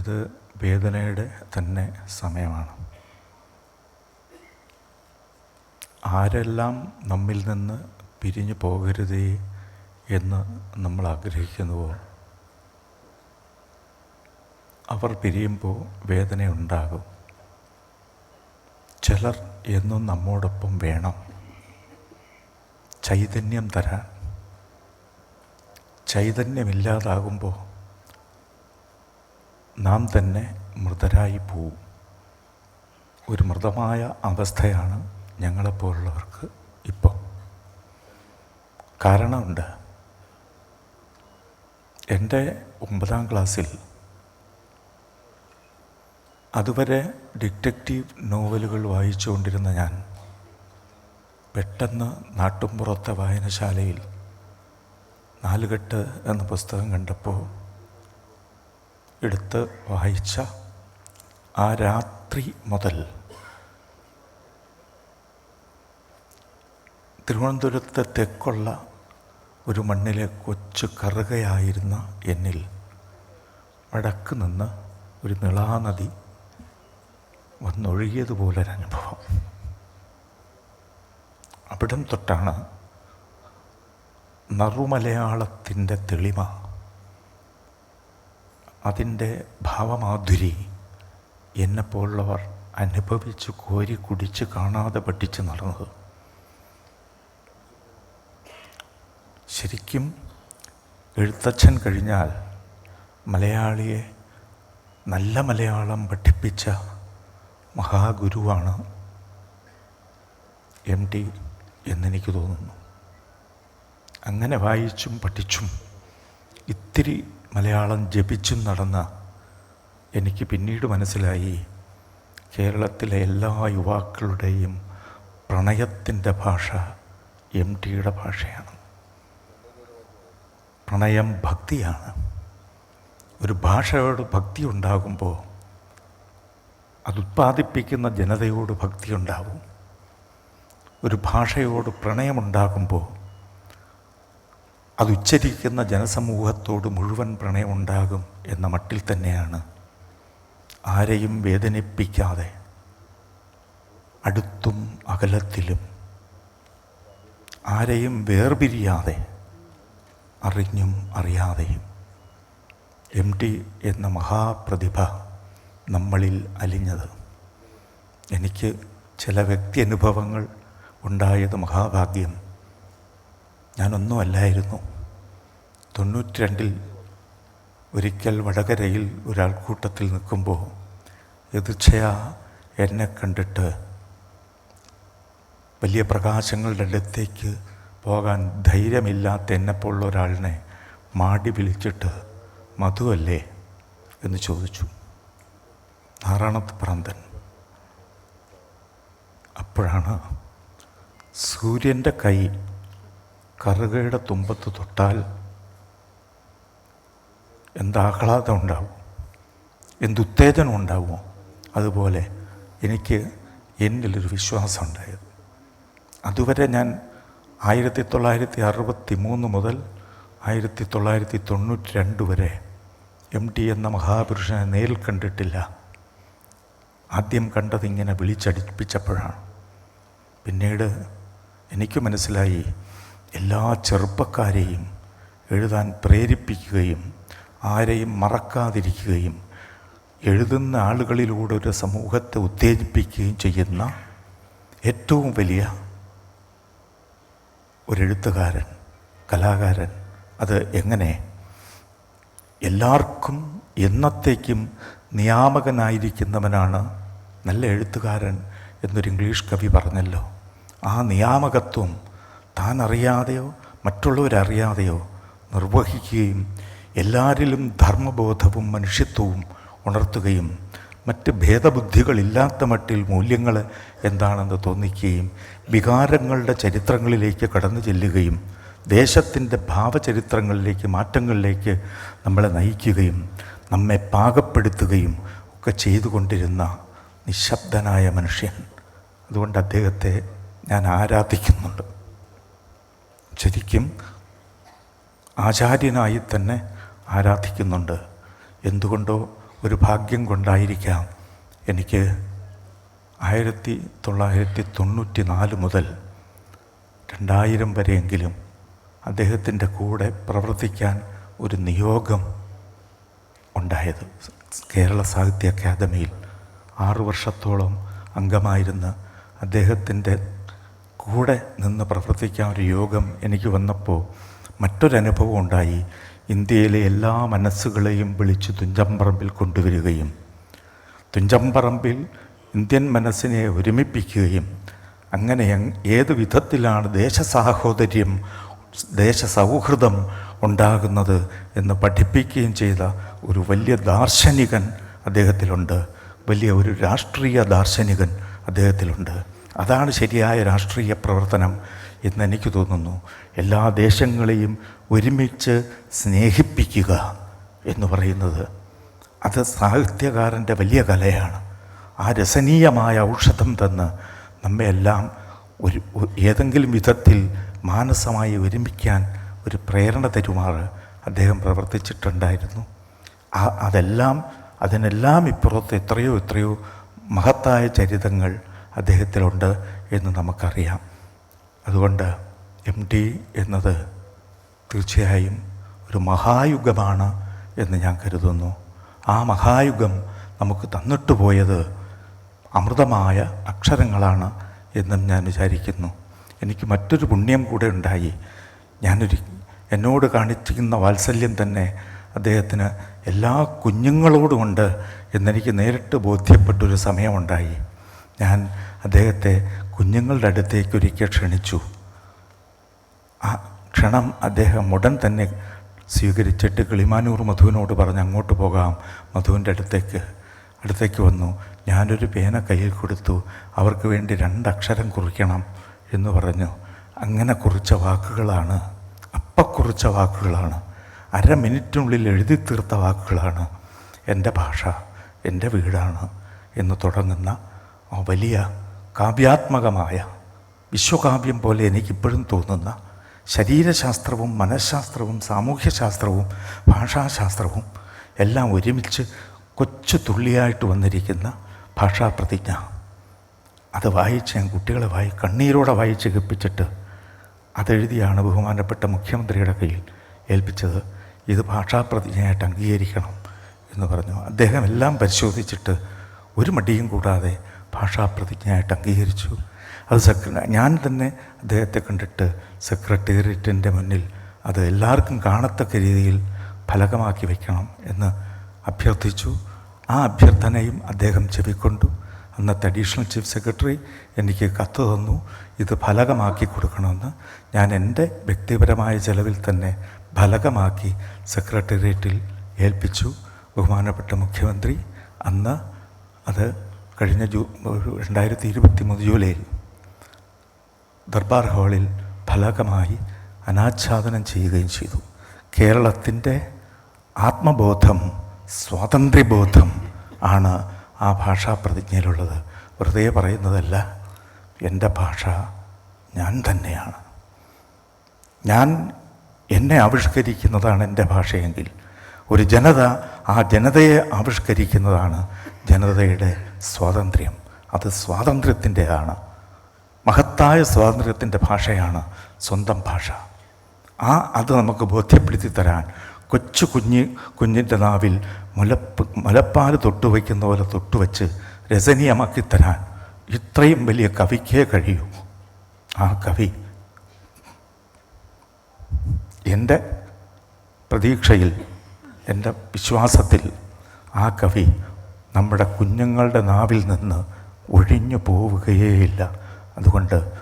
ഇത് വേദനയുടെ തന്നെ സമയമാണ്. ആരെല്ലാം നമ്മിൽ നിന്ന് പിരിഞ്ഞു പോകരുതേ എന്ന് നമ്മൾ ആഗ്രഹിക്കുന്നുവോ? അവർ പിരിയുമ്പോൾ വേദനയുണ്ടാകും ചിലർ എന്നും നമ്മോടൊപ്പം വേണം. ചൈതന്യം തരാൻ. ചൈതന്യമില്ലാതാകുമ്പോൾ നാം തന്നെ മൃതരായി പോവും. ഒരു മൃതമായ അവസ്ഥയാണ് ഞങ്ങളെപ്പോലുള്ളവർക്ക് ഇപ്പോൾ. കാരണമുണ്ട്. എന്റെ ഒമ്പതാം ക്ലാസ്സിൽ അതുവരെ ഡിറ്റക്റ്റീവ് നോവലുകൾ വായിച്ചുകൊണ്ടിരുന്ന ഞാൻ പെട്ടെന്ന് നാട്ടുംപുറത്തെ വായനശാലയിൽ നാലുകെട്ട് എന്ന പുസ്തകം കണ്ടപ്പോൾ എടുത്ത് വായിച്ച ആ രാത്രി മുതൽ തിരുവനന്തപുരത്തെ തെക്കുള്ള ഒരു മണ്ണിലെ കൊച്ചു കറുകയായിരുന്ന എന്നിൽ വടക്ക് നിന്ന് ഒരു നിളാനദി വന്നൊഴുകിയതുപോലൊരനുഭവം അവിടം തൊട്ടാണ് നറുമലയാളത്തിന്റെ തെളിമ. അതിന്റെ ഭാവമാധുരി എന്നെപ്പോലുള്ളവർ അനുഭവിച്ച് കോരി കുടിച്ച് കാണാതെ പഠിച്ച് നടന്നത്. ശരിക്കും എഴുത്തച്ഛൻ കഴിഞ്ഞാൽ മലയാളിയെ നല്ല മലയാളം പഠിപ്പിച്ച മഹാഗുരുവാണ് എം ടി എന്നെനിക്ക് തോന്നുന്നു. അങ്ങനെ വായിച്ചും പഠിച്ചും ഇത്തിരി മലയാളം ജപിച്ചും നടന്ന എനിക്ക് പിന്നീട് മനസ്സിലായി കേരളത്തിലെ എല്ലാ യുവാക്കളുടെയും പ്രണയത്തിന്റെ ഭാഷ എം ടിയുടെ ഭാഷയാണ്. പ്രണയം ഭക്തിയാണ്. ഒരു ഭാഷയോട് ഭക്തി ഉണ്ടാകുമ്പോൾ അതുത്പാദിപ്പിക്കുന്ന ജനതയോട് ഭക്തി ഉണ്ടാകും ഒരു ഭാഷയോട് പ്രണയമുണ്ടാകുമ്പോൾ അത് ഉച്ചരിക്കുന്ന ജനസമൂഹത്തോട് മുഴുവൻ പ്രണയമുണ്ടാകും എന്ന മട്ടിൽ തന്നെയാണ്. ആരെയും വേദനിപ്പിക്കാതെ അടുത്തും അകലത്തിലും ആരെയും വേർപിരിയാതെ അറിഞ്ഞും അറിയാതെയും എം ടി എന്ന മഹാപ്രതിഭ നമ്മളിൽ അലിഞ്ഞത്. എനിക്ക് ചില വ്യക്തി അനുഭവങ്ങൾ ഉണ്ടായത് മഹാഭാഗ്യം. ഞാനൊന്നുമല്ലായിരുന്നു. തൊണ്ണൂറ്റി രണ്ടിൽ ഒരിക്കൽ വടകരയിൽ ഒരാൾക്കൂട്ടത്തിൽ നിൽക്കുമ്പോൾ എതിർച്ചയാ എന്നെ കണ്ടിട്ട് വലിയ പ്രകാശങ്ങളുടെ അടുത്തേക്ക് പോകാൻ ധൈര്യമില്ലാത്ത എന്നെപ്പോലുള്ള ഒരാളിനെ മാടി വിളിച്ചിട്ട് മധുവല്ലേ എന്ന് ചോദിച്ചു. നാറാണത്ത് പ്രാന്തൻ. അപ്പോഴാണ് സൂര്യന്റെ കൈ കറുകയുടെ തുമ്പത്ത് തൊട്ടാൽ എന്താഹ്ലാദം ഉണ്ടാവും? എന്തുത്തേജനം ഉണ്ടാവുമോ? അതുപോലെ എനിക്ക് എന്നിലൊരു വിശ്വാസം ഉണ്ടായത്. അതുവരെ ഞാൻ ആയിരത്തി തൊള്ളായിരത്തി അറുപത്തി മൂന്ന് മുതൽ ആയിരത്തി തൊള്ളായിരത്തി തൊണ്ണൂറ്റി രണ്ട് വരെ എം ടി എന്ന മഹാപുരുഷനെ നേരിൽ കണ്ടിട്ടില്ല. ആദ്യം കണ്ടതിങ്ങനെ വിളിച്ചടിപ്പിച്ചപ്പോഴാണ്. പിന്നീട് എനിക്ക് മനസ്സിലായി എല്ലാ ചെറുപ്പക്കാരെയും എഴുതാൻ പ്രേരിപ്പിക്കുകയും ആരെയും മറക്കാതിരിക്കുകയും എഴുതുന്ന ആളുകളിലൂടെ ഒരു സമൂഹത്തെ ഉത്തേജിപ്പിക്കുകയും ചെയ്യുന്ന ഏറ്റവും വലിയ ഒരെഴുത്തുകാരൻ കലാകാരൻ. അത് എങ്ങനെ? എല്ലാവർക്കും എന്നത്തേക്കും നിയാമകനായിരിക്കുന്നവനാണ് നല്ല എഴുത്തുകാരൻ എന്നൊരു ഇംഗ്ലീഷ് കവി പറഞ്ഞല്ലോ. ആ നിയാമകത്വം താൻ അറിയാതെയോ മറ്റുള്ളവരറിയാതെയോ നിർവഹിക്കുകയും എല്ലാവരിലും ധർമ്മബോധവും മനുഷ്യത്വവും ഉണർത്തുകയും മറ്റ് ഭേദബുദ്ധികളില്ലാത്ത മട്ടിൽ മൂല്യങ്ങൾ എന്താണെന്ന് തോന്നിക്കുകയും വികാരങ്ങളുടെ ചരിത്രങ്ങളിലേക്ക് കടന്നു ചെല്ലുകയും ദേശത്തിന്റെ ഭാവചരിത്രങ്ങളിലേക്ക് മാറ്റങ്ങളിലേക്ക് നമ്മളെ നയിക്കുകയും നമ്മെ പാകപ്പെടുത്തുകയും ഒക്കെ ചെയ്തുകൊണ്ടിരുന്ന നിശബ്ദനായ മനുഷ്യൻ. അതുകൊണ്ട് അദ്ദേഹത്തെ ഞാൻ ആരാധിക്കുന്നുണ്ട്. ശരിക്കും ആചാര്യനായി തന്നെ ആരാധിക്കുന്നുണ്ട്. എന്തുകൊണ്ടോ ഒരു ഭാഗ്യം കൊണ്ടായിരിക്കാം. എനിക്ക് ആയിരത്തി തൊള്ളായിരത്തി തൊണ്ണൂറ്റി നാല് മുതൽ രണ്ടായിരം വരെയെങ്കിലും അദ്ദേഹത്തിന്റെ കൂടെ പ്രവർത്തിക്കാൻ ഒരു നിയോഗം ഉണ്ടായത്. കേരള സാഹിത്യ അക്കാദമിയിൽ ആറു വർഷത്തോളം അംഗമായിരുന്ന അദ്ദേഹത്തിന്റെ കൂടെ നിന്ന് പ്രവർത്തിക്കാൻ ഒരു യോഗം എനിക്ക് വന്നപ്പോൾ മറ്റൊരനുഭവം ഉണ്ടായി. ഇന്ത്യയിലെ എല്ലാ മനസ്സുകളെയും വിളിച്ച് തുഞ്ചംപറമ്പിൽ കൊണ്ടുവരികയും തുഞ്ചംപറമ്പിൽ ഇന്ത്യൻ മനസ്സിനെ ഒരുമിപ്പിക്കുകയും അങ്ങനെ ഏത് വിധത്തിലാണ് ദേശസാഹോദര്യം ദേശസൗഹൃദം ഉണ്ടാകുന്നത് എന്ന് പഠിപ്പിക്കുകയും ചെയ്ത ഒരു വലിയ ദാർശനികൻ അദ്ദേഹത്തിലുണ്ട്. വലിയ ഒരു രാഷ്ട്രീയ ദാർശനികൻ അദ്ദേഹത്തിലുണ്ട്. അതാണ് ശരിയായ രാഷ്ട്രീയ പ്രവർത്തനം എന്ന് എനിക്ക് തോന്നുന്നു. എല്ലാ ദേശങ്ങളെയും ഒരുമിച്ച് സ്നേഹിപ്പിക്കുക എന്ന് പറയുന്നത് അത് സാഹിത്യകാരന്റെ വലിയ കലയാണ്. ആ രസനീയമായ ഔഷധം തന്ന് നമ്മെ എല്ലാം ഒരു ഏതെങ്കിലും വിധത്തിൽ മാനസമായി ഒരുമിക്കാൻ ഒരു പ്രേരണ തരുമാറ് അദ്ദേഹം പ്രവർത്തിച്ചിട്ടുണ്ടായിരുന്നു. അതെല്ലാം അതിനെല്ലാം ഇപ്പുറത്ത് എത്രയോ എത്രയോ മഹത്തായ ചരിതങ്ങൾ അദ്ദേഹത്തിലുണ്ട് എന്ന് നമുക്കറിയാം. അതുകൊണ്ട് എം ഡി എന്നത് തീർച്ചയായും ഒരു മഹായുഗമാണ് എന്ന് ഞാൻ കരുതുന്നു. ആ മഹായുഗം നമുക്ക് തന്നിട്ട് പോയത് അമൃതമായ അക്ഷരങ്ങളാണ് എന്നും ഞാൻ വിചാരിക്കുന്നു. എനിക്ക് മറ്റൊരു പുണ്യം കൂടെ ഉണ്ടായി. ഞാനൊരു എന്നോട് കാണിച്ചിരിക്കുന്ന വാത്സല്യം തന്നെ അദ്ദേഹത്തിന് എല്ലാ കുഞ്ഞുങ്ങളോടുമുണ്ട് എന്നെനിക്ക് നേരിട്ട് ബോധ്യപ്പെട്ടൊരു സമയമുണ്ടായി. ഞാൻ അദ്ദേഹത്തെ കുഞ്ഞുങ്ങളുടെ അടുത്തേക്ക് ഒരിക്കൽ ക്ഷണിച്ചു. ആ ക്ഷണം അദ്ദേഹം ഉടൻ തന്നെ സ്വീകരിച്ചിട്ട് കിളിമാനൂർ മധുവിനോട് പറഞ്ഞ് അങ്ങോട്ട് പോകാം മധുവിന്റെ അടുത്തേക്ക്. അടുത്തേക്ക് വന്നു. ഞാനൊരു പേന കയ്യിൽ കൊടുത്തു. അവർക്ക് വേണ്ടി രണ്ടക്ഷരം കുറിക്കണം എന്ന് പറഞ്ഞു. അങ്ങനെ കുറിച്ച വാക്കുകളാണ് അപ്പം കുറിച്ച വാക്കുകളാണ് അര മിനിറ്റിനുള്ളിൽ എഴുതി തീർത്ത വാക്കുകളാണ്. എന്റെ ഭാഷ എന്റെ വീടാണ് എന്ന് തുടങ്ങുന്ന വലിയ കാവ്യാത്മകമായ വിശ്വകാവ്യം പോലെ എനിക്കിപ്പോഴും തോന്നുന്ന ശരീരശാസ്ത്രവും മനഃശാസ്ത്രവും സാമൂഹ്യശാസ്ത്രവും ഭാഷാശാസ്ത്രവും എല്ലാം ഒരുമിച്ച് കൊച്ചു തുള്ളിയായിട്ട് വന്നിരിക്കുന്ന ഭാഷാപ്രതിജ്ഞ. അത് വായിച്ച് ഞാൻ കുട്ടികളെ വായി കണ്ണീരോടെ വായിച്ച് ഗപ്പിച്ചിട്ട് അതെഴുതിയാണ് ബഹുമാനപ്പെട്ട മുഖ്യമന്ത്രിയുടെ കയ്യിൽ ഏൽപ്പിച്ചത്. ഇത് ഭാഷാപ്രതിജ്ഞയായിട്ട് അംഗീകരിക്കണം എന്ന് പറഞ്ഞു. അദ്ദേഹം എല്ലാം പരിശോധിച്ചിട്ട് ഒരു മടിയും കൂടാതെ ഭാഷാപ്രതിജ്ഞയായിട്ട് അംഗീകരിച്ചു. അത് സെക്ര ഞാൻ തന്നെ അദ്ദേഹത്തെ കണ്ടിട്ട് സെക്രട്ടേറിയറ്റിന്റെ മുന്നിൽ അത് എല്ലാവർക്കും കാണത്തക്ക രീതിയിൽ ഫലകമാക്കി വയ്ക്കണം എന്ന് അഭ്യർത്ഥിച്ചു. ആ അഭ്യർത്ഥനയും അദ്ദേഹം ചെവിക്കൊണ്ടു. അന്നത്തെ അഡീഷണൽ ചീഫ് സെക്രട്ടറി എനിക്ക് കത്ത് തന്നു. ഇത് ഫലകമാക്കി കൊടുക്കണമെന്ന് ഞാൻ എന്റെ വ്യക്തിപരമായ ചെലവിൽ തന്നെ ഫലകമാക്കി സെക്രട്ടേറിയറ്റിൽ ഏൽപ്പിച്ചു. ബഹുമാനപ്പെട്ട മുഖ്യമന്ത്രി അന്ന് അത് കഴിഞ്ഞ ജൂ രണ്ടായിരത്തി ഇരുപത്തി മൂന്ന് ജൂലൈയിൽ ദർബാർ ഹാളിൽ ഫലകമായി അനാച്ഛാദനം ചെയ്യുകയും ചെയ്തു. കേരളത്തിന്റെ ആത്മബോധം സ്വാതന്ത്ര്യബോധം ആണ് ആ ഭാഷാ പ്രതിജ്ഞയിലുള്ളത്. വെറുതെ പറയുന്നതല്ല എന്റെ ഭാഷ ഞാൻ തന്നെയാണ്. ഞാൻ എന്നെ ആവിഷ്കരിക്കുന്നതാണ് എന്റെ ഭാഷയെങ്കിൽ. ഒരു ജനത ആ ജനതയെ ആവിഷ്കരിക്കുന്നതാണ് ജനതയുടെ സ്വാതന്ത്ര്യം. അത് സ്വാതന്ത്ര്യത്തിന്റെതാണ്. മഹത്തായ സ്വാതന്ത്ര്യത്തിന്റെ ഭാഷയാണ് സ്വന്തം ഭാഷ. ആ അത് നമുക്ക് ബോധ്യപ്പെടുത്തി തരാൻ കൊച്ചു കുഞ്ഞ് കുഞ്ഞിന്റെ നാവിൽ മുലപ്പ് മുലപ്പാൽ തൊട്ടുവയ്ക്കുന്ന പോലെ തൊട്ടുവച്ച് രസനീയമാക്കി തരാൻ ഇത്രയും വലിയ കവിക്കേ കഴിയൂ. ആ കവി എന്റെ പ്രതീക്ഷയിൽ എന്റെ വിശ്വാസത്തിൽ ആ കവി നമ്മുടെ കുഞ്ഞുങ്ങളുടെ നാവിൽ നിന്ന് ഒഴിഞ്ഞു പോവുകയേയില്ല. അതുകൊണ്ട്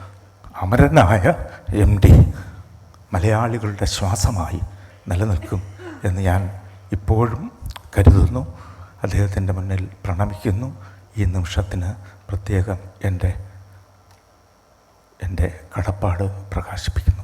അമരനായ എം ഡി മലയാളികളുടെ ശ്വാസമായി നിലനിൽക്കും എന്ന് ഞാൻ ഇപ്പോഴും കരുതുന്നു. അദ്ദേഹത്തിന്റെ മുന്നിൽ പ്രണമിക്കുന്നു. ഈ നിമിഷത്തിന് പ്രത്യേകം എന്റെ എന്റെ കടപ്പാട് പ്രകാശിപ്പിക്കുന്നു.